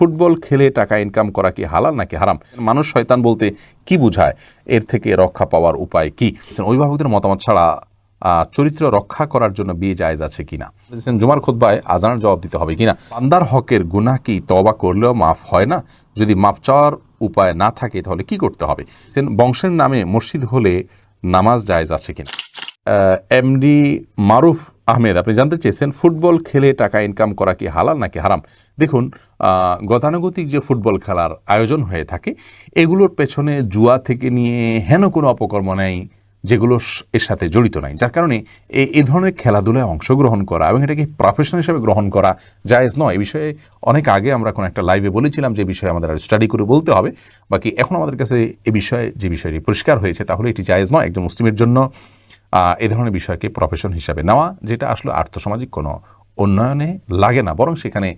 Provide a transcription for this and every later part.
Football খেলে টাকা income করা কি হালাল নাকি হারাম? মানুষ শয়তান বলতে কি বোঝায়? এর থেকে রক্ষা পাওয়ার উপায় কি? অভিভাবকদের মতামত ছাড়া চরিত্র রক্ষা করার জন্য বিয়ে জায়েজ আছে কিনা? জুমার খুতবায় আজানের জবাব দিতে হবে কিনা? বান্দার হকের গুনাহ কি তবা করলেও মাফ হয় না? যদি মাফ চাওয়ার উপায় না থাকে তাহলে কি করতে হবে? বলছেন, বংশের নামে মসজিদ হলে নামাজ জায়েজ আছে কিনা? এমডি মারুফ আহমেদ, আপনি জানতে চেয়েছেন ফুটবল খেলে টাকা ইনকাম করা কি হালাল নাকি হারাম? দেখুন গতানুগতিক যে ফুটবল খেলার আয়োজন হয়ে থাকে, এগুলোর পেছনে জুয়া থেকে নিয়ে হেন কোনো অপকর্ম নেই, যেগুলো এর সাথে জড়িত নাই। যার কারণে এই ধরনের খেলাধুলায় অংশগ্রহণ করা এবং এটাকে প্রফেশন হিসেবে গ্রহণ করা জায়েজ নয়। এই বিষয়ে অনেক আগে আমরা কোনো একটা লাইভে বলেছিলাম যে বিষয়ে আমাদের স্টাডি করে বলতে হবে। বাকি এখন আমাদের কাছে এ বিষয়ে, যে বিষয়টি পরিষ্কার হয়েছে, তাহলে এটি জায়েজ নয়। একজন মুসলিমের জন্য এ ধরনের বিষয়কে প্রফেশন হিসাবে নেওয়া, যেটা আসলে আর্থসামাজিক কোনো উন্নয়নে লাগে না। বরং সেখানে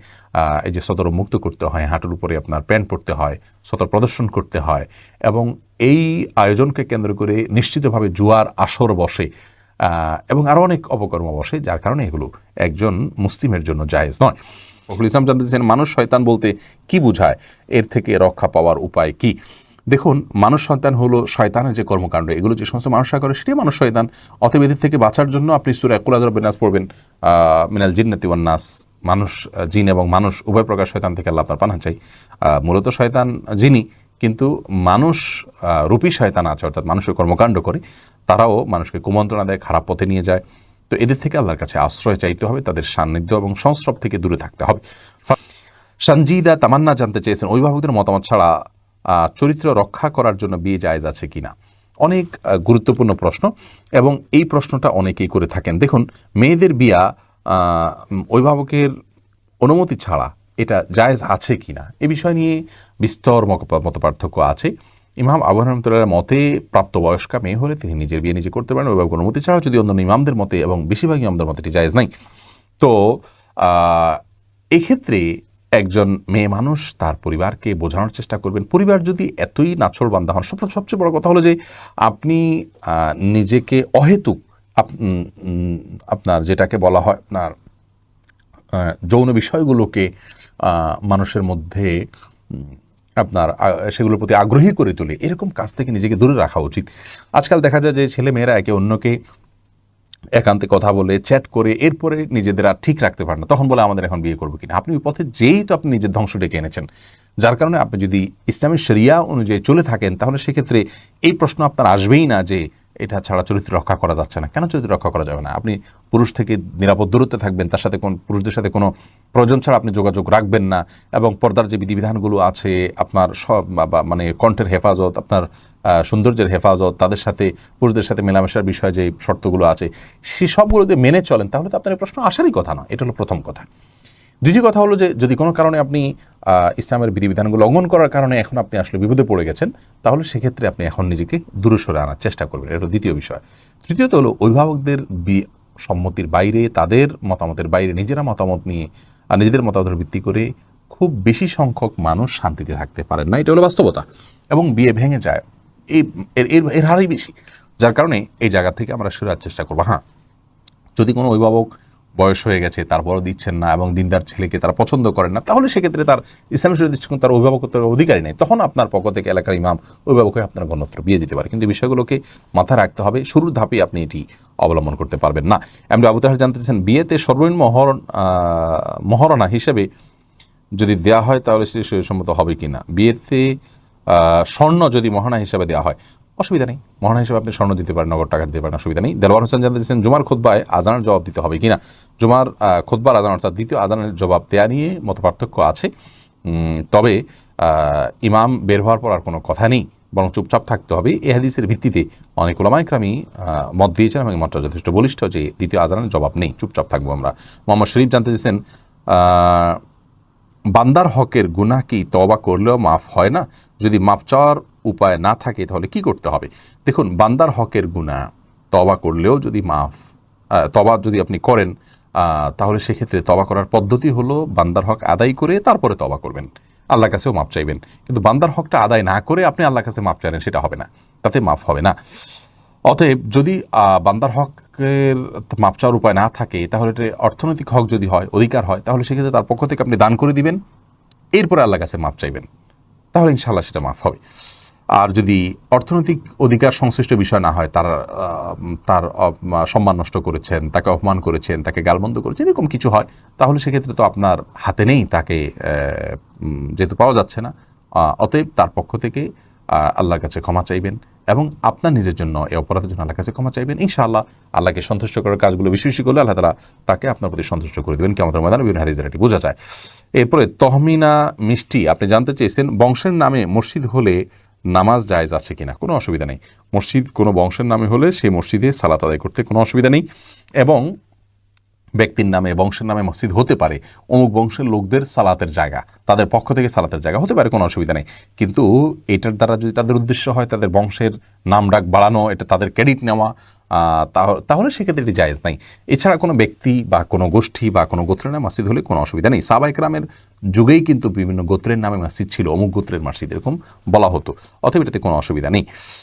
এই যে সতর মুক্ত করতে হয়, হাঁটুর উপরে আপনার প্যান্ট পরতে হয়, সতর প্রদর্শন করতে হয় এবং এই আয়োজনকে কেন্দ্র করে নিশ্চিতভাবে জুয়ার আসর বসে এবং আরও অনেক অপকর্ম বসে, যার কারণে এগুলো একজন মুসলিমের জন্য জায়েজ নয়। ফখরুল ইসলাম জানতে চাইছেন মানুষ শয়তান বলতে কি বোঝায়? এর থেকে রক্ষা পাওয়ার উপায় কি? দেখুন, মানুষ সন্তান হলো শয়তানের যে কর্মকাণ্ড, এগুলো যে সমস্ত মানুষরা করে সেটাই মানুষ শয়তান। অতএব থেকে বাঁচার জন্য আপনি সুরা কুলাজর বেনাস পড়বেন। মিনাল জিন্নাতি ওয়ান নাস। মানুষ জিন এবং মানুষ উভয় প্রকার শয়তান থেকে আল্লাহ পানা চাই। মূলত শয়তান যিনি কিন্তু মানুষ রূপী শয়তান আছে, অর্থাৎ মানুষের কর্মকাণ্ড করে, তারাও মানুষকে কুমন্ত্রণা দেয়, খারাপ পথে নিয়ে যায়। তো এদের থেকে আল্লাহর কাছে আশ্রয় চাইতে হবে, তাদের সান্নিধ্য এবং সংস্রব থেকে দূরে থাকতে হবে। সঞ্জিদা তামান্না জানতে চেয়েছেন, অভিভাবকদের মতামত ছাড়া চরিত্র রক্ষা করার জন্য বিয়ে জায়েজ আছে কিনা? অনেক গুরুত্বপূর্ণ প্রশ্ন এবং এই প্রশ্নটা অনেকেই করে থাকেন। দেখুন, মেয়েদের বিয়া অভিভাবকের অনুমতি ছাড়া এটা জায়েজ আছে কিনা? এ বিষয় নিয়ে বিস্তর মত পার্থক্য আছে। ইমাম আবু রহমতুল্লাহ মতে, প্রাপ্তবয়স্কা মেয়ে হলে তিনি নিজের বিয়ে নিজে করতে পারেন অভিভাবক অনুমতি ছাড়া যদি অন্যান্য ইমামদের মতে এবং বেশিরভাগ ইমামদের মতে এটি জায়েজ নাই। তো এক্ষেত্রে একজন মেয়ে মানুষ তার পরিবারকে বোঝানোর চেষ্টা করবেন। পরিবার যদি এতই নাছর বান্ধা হন, সব, সবচেয়ে বড় কথা হলো যে আপনি নিজেকে অহেতুক আপনার যেটাকে বলা হয় আপনার যৌন বিষয়গুলোকে মানুষের মধ্যে আপনার সেগুলোর প্রতি আগ্রহী করে তোলে। এরকম কাজ থেকে নিজেকে দূরে রাখা উচিত। আজকাল দেখা যায় যে ছেলে মেয়েরা একে অন্যকে একান্তে কথা বলে চ্যাট করে, এরপরে নিজেদের আর ঠিক রাখতে পারেন না। তখন বলে, আমাদের এখন বিয়ে করব কিনা? আপনি ওই পথে যেই তো আপনি নিজের ধ্বংস ডেকে এনেছেন, যার কারণে আপনি যদি ইসলামের শরিয়া অনুযায়ী চলে থাকেন, তাহলে সেক্ষেত্রে এই প্রশ্ন আপনার আসবেই না যে এটা ছাড়া চরিত্র রক্ষা করা যাচ্ছে না। কেন চরিত্র রক্ষা করা যাবে না? আপনি পুরুষ থেকে নিরাপদ দূরত্বে থাকবেন, তার সাথে কোন পুরুষদের সাথে কোনো প্রয়োজন ছাড়া আপনি যোগাযোগ রাখবেন না এবং পর্দার যে বিধিবিধানগুলো আছে, আপনার সব মানে কণ্ঠের হেফাজত, আপনার সৌন্দর্যের হেফাজত, তাদের সাথে, পুরুষদের সাথে মেলামেশার বিষয়ে যে শর্তগুলো আছে, সে সবগুলো যদি মেনে চলেন, তাহলে তো আপনার প্রশ্ন আসারই কথা না এটা হলো প্রথম কথা। দ্বিতীয় কথা হলো যে যদি কোনো কারণে আপনি ইসলামের বিধিবিধানগুলো লঙ্ঘন করার কারণে এখন আপনি আসলে বিপদে পড়ে গেছেন, তাহলে সেক্ষেত্রে আপনি এখন নিজেকে দূরে সরে আনার চেষ্টা করবেন। এটা দ্বিতীয় বিষয়। তৃতীয়ত হলো অভিভাবকদের সম্মতির বাইরে, তাদের মতামতের বাইরে, নিজেরা মতামত নিয়ে, আর নিজেদের মতামতের ভিত্তি করে খুব বেশি সংখ্যক মানুষ শান্তিতে থাকতে পারেন না। এটা হলো বাস্তবতা। এবং বিয়ে ভেঙে যায়। এই, এর এর হারই বেশি। যার কারণে এই জায়গা থেকে আমরা সরার চেষ্টা করব। হ্যাঁ যদি কোনো অভিভাবক বয়স হয়ে গেছে, তারপরও দিচ্ছেন না এবং দিনদার ছেলেকে তারা পছন্দ করেন না, তাহলে সেক্ষেত্রে তার ইসলামী শরীর দিচ্ছেন তার অভিভাবকত্বের অধিকারী নেই। তখন আপনার পক্ষ থেকে এলাকার ইমাম অভিভাবক হয়ে আপনার গণত্র বিয়ে দিতে পারে। কিন্তু বিষয়গুলোকে মাথায় রাখতে হবে, শুরুর ধাপে আপনি এটি অবলম্বন করতে পারবেন না। এমনি আবু তাহার জানতেছেন, বিয়েতে সর্বনিম্ন মহর মহরণা হিসেবে যদি দেওয়া হয়, তাহলে সেটি সম্মত হবে কি না বিয়েতে স্বর্ণ যদি মহানা হিসাবে দেওয়া হয় অসুবিধা নেই। মহানা হিসাবে আপনি স্বর্ণ দিতে পারেন, নগদ টাকা দিতে পারেন, অসুবিধা নেই। দেলওয়ার হোসেন জানতে চাইছেন জুমার খোদবায় আজানের জবাব দিতে হবে কিনা? জুমার খোদবার আজান অর্থাৎ দ্বিতীয় আজানের জবাব দেওয়া নিয়ে মত পার্থক্য আছে তবে ইমাম বের হওয়ার পর আর কোনো কথা নেই, বরং চুপচাপ থাকতে হবে। এ হাদিসের ভিত্তিতে অনেক ওলামাইক্রামী মত দিয়েছেন এবং মতটা যথেষ্ট বলিষ্ঠ যে দ্বিতীয় আজানের জবাব নেই, চুপচাপ থাকব আমরা। মোহাম্মদ শরীফ জানতে চেয়েছেন বান্দার হকের গুনাহ কি তবা করলেও মাফ হয় না? যদি মাফ চাওয়ার উপায় না থাকে, তাহলে কি করতে হবে? দেখুন, বান্দার হকের গুনাহ তবা করলেও যদি মাফ তবা যদি আপনি করেন তাহলে সেক্ষেত্রে তবা করার পদ্ধতি হলো বান্দার হক আদায় করে তারপরে তবা করবেন। আল্লাহ কাছেও মাপ চাইবেন। কিন্তু বান্দার হকটা আদায় না করে আপনি আল্লাহ কাছে মাপ চাইলেন, সেটা হবে না। তাতে মাফ হবে না। অতএব যদি বান্দার হকের মাপ চাওয়ার উপায় না থাকে, তাহলে এটা অর্থনৈতিক হক যদি হয়, অধিকার হয়, তাহলে সেক্ষেত্রে তার পক্ষ থেকে আপনি দান করে দিবেন। এরপরে আল্লাহ কাছে মাপ চাইবেন। তাহলে ইনশাআল্লাহ সেটা মাফ হবে। আর যদি অর্থনৈতিক অধিকার সংশ্লিষ্ট বিষয় না হয়, তার তার সম্মান নষ্ট করেছেন, তাকে অপমান করেছেন, তাকে গালবন্ধ করেছেন, এরকম কিছু হয়, তাহলে সেক্ষেত্রে তো আপনার হাতে নেই তাকে যেহেতু পাওয়া যাচ্ছে না। অতএব তার পক্ষ থেকে আল্লাহর কাছে ক্ষমা চাইবেন এবং আপনার নিজের জন্য এই অপরাধের জন্য আল্লাহর কাছে ক্ষমা চাইবেন। ইনশাআল্লাহ আল্লাহকে সন্তুষ্ট করার কাজগুলো বেশি বেশি করলে আল্লাহ তালা তাকে আপনার প্রতি সন্তুষ্ট করে দেবেন। কেমন ময়দানে বিভিন্ন হাদিসের এটি বোঝা যায়। এরপরে তহমিনা মিষ্টি, আপনি জানতে চেয়েছেন, বংশের নামে মসজিদ হলে নামাজ জায়জ আছে কিনা? কোনো অসুবিধা নেই। মসজিদ কোনো বংশের নামে হলে সেই মসজিদে সালাত আদায় করতে কোনো অসুবিধা নেই। এবং ব্যক্তির নামে, বংশের নামে মসজিদ হতে পারে। অমুক বংশের লোকদের সালাতের জায়গা, তাদের পক্ষ থেকে সালাতের জায়গা হতে পারে, কোনো অসুবিধা নেই। কিন্তু এটার দ্বারা যদি তাদের উদ্দেশ্য হয়, তাদের বংশের নাম ডাক বাড়ানো, এটা তাদের ক্রেডিট নেওয়া তাহলে সেক্ষেত্রে এটি জায়েজ নাই। এছাড়া কোনো ব্যক্তি বা কোনো গোষ্ঠী বা কোনো গোত্রের নামে মসজিদ হলে কোনো অসুবিধা নেই। সাবাইক রামের যুগেই কিন্তু বিভিন্ন গোত্রের নামে মসজিদ ছিল, অমুক গোত্রের মসজিদ, এরকম বলা হতো। অতএব এটাতে কোনো অসুবিধা নেই।